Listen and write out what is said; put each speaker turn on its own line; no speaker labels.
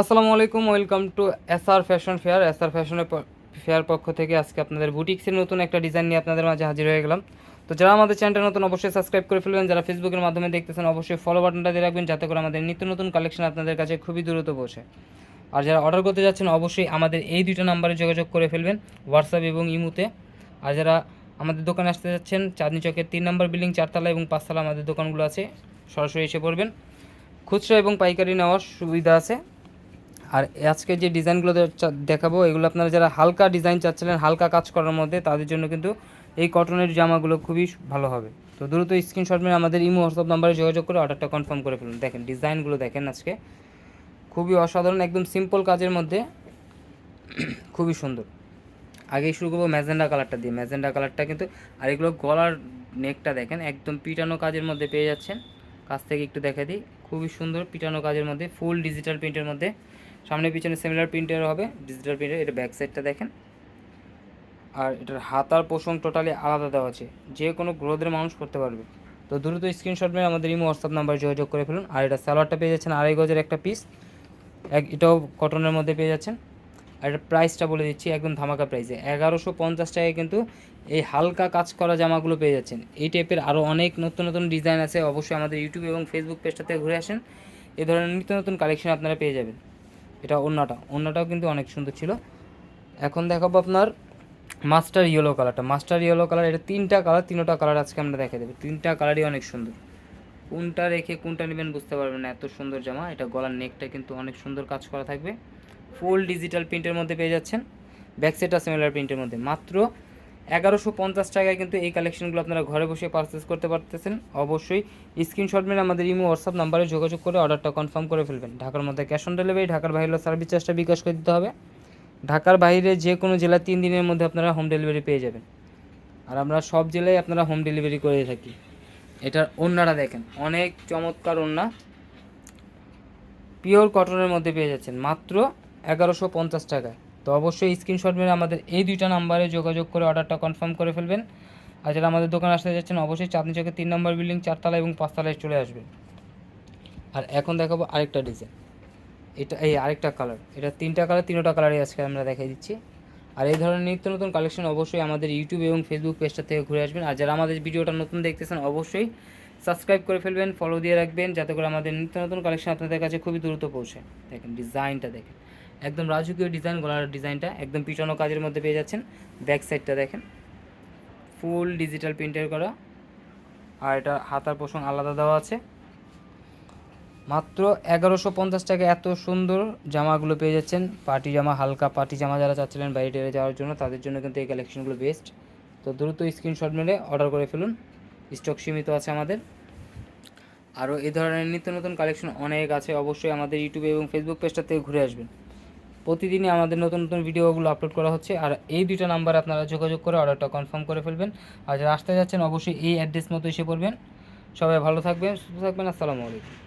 আসসালামু আলাইকুম, welcome to S R fashion fair. S R ফ্যাশনের ফেয়ার পক্ষ থেকে আজকে আপনাদের বুটিক্সের নতুন একটা ডিজাইন নিয়ে আপনাদের মাঝে হাজির হয়ে গেলাম। তো যারা আমাদের চ্যানেলটা নতুন, অবশ্যই সাবস্ক্রাইব করে ফেলবেন। যারা ফেসবুকের মাধ্যমে দেখতেছেন, অবশ্যই ফলো বাটনটা দিয়ে রাখবেন, যাতে করে আমাদের নিত্য নতুন কালেকশন আপনাদের কাছে খুবই দ্রুত পৌঁছে। আর যারা অর্ডার করতে যাচ্ছেন, অবশ্যই আমাদের এই দুটো নাম্বারে যোগাযোগ করে ফেলবেন হোয়াটসঅ্যাপ এবং ইমুতে। আর যারা আমাদের দোকানে আসতে যাচ্ছেন, চাঁদনি চকের তিন নম্বর বিল্ডিং চারতলা এবং পাঁচতলা আমাদের দোকানগুলো আছে, সরাসরি এসে পড়বেন। খুচরা এবং পাইকারি নেওয়ার সুবিধা আছে। আর আজকে যে ডিজাইনগুলো দেখাবো, এগুলো আপনারা যারা হালকা ডিজাইন চাচ্ছিলেন, হালকা কাজ করার মধ্যে, তাদের জন্য কিন্তু এই কটনের জামাগুলো খুবই ভালো হবে। তো দ্রুত স্ক্রিনশট মেরে আমাদের ইমো হোয়াটসঅ্যাপ নাম্বারে যোগাযোগ করে অর্ডারটা কনফার্ম করে ফেলুন। দেখেন, ডিজাইনগুলো দেখেন আজকে। খুবই অসাধারণ, একদম সিম্পল কাজের মধ্যে। খুবই সুন্দর। আগেই শুরু করব ম্যাজেন্ডা কালারটা দিয়ে। ম্যাজেন্ডা কালারটা কিন্তু, আর এগুলো গলার নেকটা দেখেন, একদম পিটানো কাজের মধ্যে পেয়ে যাচ্ছেন। কাছ থেকে একটু দেখা দিই। খুবই সুন্দর পিটানো কাজের মধ্যে ফুল ডিজিটাল প্রিন্টের মধ্যে। সামনে পিছনে সিমিলার প্রিন্টের হবে ডিজিটাল প্রিন্টের এটা ব্যাক সাইডটা দেখেন। আর এটার হাতার পোষণ টোটালি আলাদা দেওয়া আছে, যে কোনো গ্রোথের মানুষ করতে পারবে। তো দ্রুত স্ক্রিনশট মেরে আমাদের ইমো হোয়াটসঅ্যাপ নাম্বার যোগাযোগ করে ফেলুন। আর এটা সালোয়ারটা পেয়ে যাচ্ছেন আড়াই গজের একটা পিস এক, এটাও কটনের মধ্যে পেয়ে যাচ্ছেন। আর এটার প্রাইসটা বলে দিচ্ছি একদম ধামাকা প্রাইসে এগারোশো পঞ্চাশ টাকায় কিন্তু এই হালকা কাজ করা জামাগুলো পেয়ে যাচ্ছেন। এই টাইপের আরও অনেক নতুন নতুন ডিজাইন আছে, অবশ্যই আমাদের ইউটিউব এবং ফেসবুক পেজটা থেকে ঘুরে আসেন। এই ধরনের নিত্য নতুন কালেকশন আপনারা পেয়ে যাবেন। এটা অন্যটা অন্যটাও কিন্তু অনেক সুন্দর ছিল। এখন দেখাবো আপনার মাস্টার ইয়েলো কালারটা। মাস্টার ইয়েলো কালার, এটা তিনটা কালার তিনটা কালার আজকে আমরা দেখে দেবো। তিনটা কালারই অনেক সুন্দর। কোনটা রেখে কোনটা নেবেন বুঝতে পারবেন না, এত সুন্দর জামা। এটা গলার নেকটা কিন্তু অনেক সুন্দর কাজ করা থাকবে। ফুল ডিজিটাল প্রিন্টের মধ্যে পেয়ে যাচ্ছেন। ব্যাকসেটা সিমিলার প্রিন্টের মধ্যে। মাত্র এগারোশো পঞ্চাশ টাকায় কিন্তু এই কালেকশনগুলো আপনারা ঘরে বসে পারচেস করতে পারতেছেন। অবশ্যই স্ক্রিনশট মেরে আমাদের ইমো হোয়াটসঅ্যাপ নাম্বারে যোগাযোগ করে অর্ডারটা কনফার্ম করে ফেলবেন। ঢাকার মধ্যে ক্যাশ অন ডেলিভারি ঢাকার বাইরে সার্ভিস চার্জটা বিকাশ করে দিতে হবে। ঢাকার বাইরে যে কোনো জেলা তিন দিনের মধ্যে আপনারা হোম ডেলিভারি পেয়ে যাবেন। আর আমরা সব জেলায় আপনারা হোম ডেলিভারি করে থাকি। এটার ওন্নাটা দেখেন, অনেক চমৎকার ওন্না পিওর কটনের মধ্যে পেয়ে যাচ্ছেন, মাত্র এগারোশো পঞ্চাশ টাকায়। তো অবশ্যই স্ক্রিনশট মেরে আমাদের এই দুইটা নাম্বারে যোগাযোগ করে অর্ডারটা কনফার্ম করে ফেলবেন। আর যারা আমাদের দোকানে আসতে যাচ্ছেন, অবশ্যই চাঁদনি চকের তিন নম্বর বিল্ডিং চারতলা এবং পাঁচতলায় চলে আসবেন। আর এখন দেখাবো আরেকটা ডিজাইন এটা এই আরেকটা কালার এটা তিনটা কালার তিনটা কালারই আজকে আমরা দেখাই দিচ্ছি। আর এই ধরনের নিত্য নতুন কালেকশন অবশ্যই আমাদের ইউটিউব এবং ফেসবুক পেজটা থেকে ঘুরে আসবেন। আর যারা আমাদের ভিডিওটা নতুন দেখতেছেন, অবশ্যই সাবস্ক্রাইব করে ফেলবেন ফলো দিয়ে রাখবেন, যাতে করে আমাদের নিত্য নতুন কালেকশন আপনাদের কাছে খুবই দ্রুত পৌঁছে দেখেন ডিজাইনটা দেখেন। একদম রাজকীয় ডিজাইন গলার ডিজাইনটা একদম পিটানো কাজের মধ্যে পেয়ে যাচ্ছেন। ব্যাক সাইডটা দেখেন। ফুল ডিজিটাল প্রিন্টের করা। আর এটা হাতার পোষণ আলাদা দেওয়া আছে। মাত্র এগারোশো পঞ্চাশ টাকা এত সুন্দর জামাগুলো পেয়ে যাচ্ছেন। পার্টি জামা, হালকা পার্টি জামা যারা চাচ্ছিলেন বাইরে টেরে যাওয়ার জন্য, তাদের জন্য কিন্তু এই কালেকশনগুলো বেস্ট তো দ্রুত স্ক্রিনশট মেরে অর্ডার করে ফেলুন। স্টক সীমিত আছে আমাদের। আরও এই ধরনের নিত্য নতুন কালেকশন অনেক আছে। অবশ্যই আমাদের ইউটিউব এবং ফেসবুক পেজটা থেকে ঘুরে আসবেন। প্রতিদিনই আমাদের নতুন নতুন ভিডিওগুলো আপলোড করা হচ্ছে। আর এই দুইটা নাম্বারে আপনারা যোগাযোগ করে অর্ডারটা কনফার্ম করে ফেলবেন। আর যারা আসতে যাচ্ছেন, অবশ্যই এই অ্যাড্রেস মতো এসে পড়বেন। সবাই ভালো থাকবেন, সুস্থ থাকবেন, আসসালামু আলাইকুম।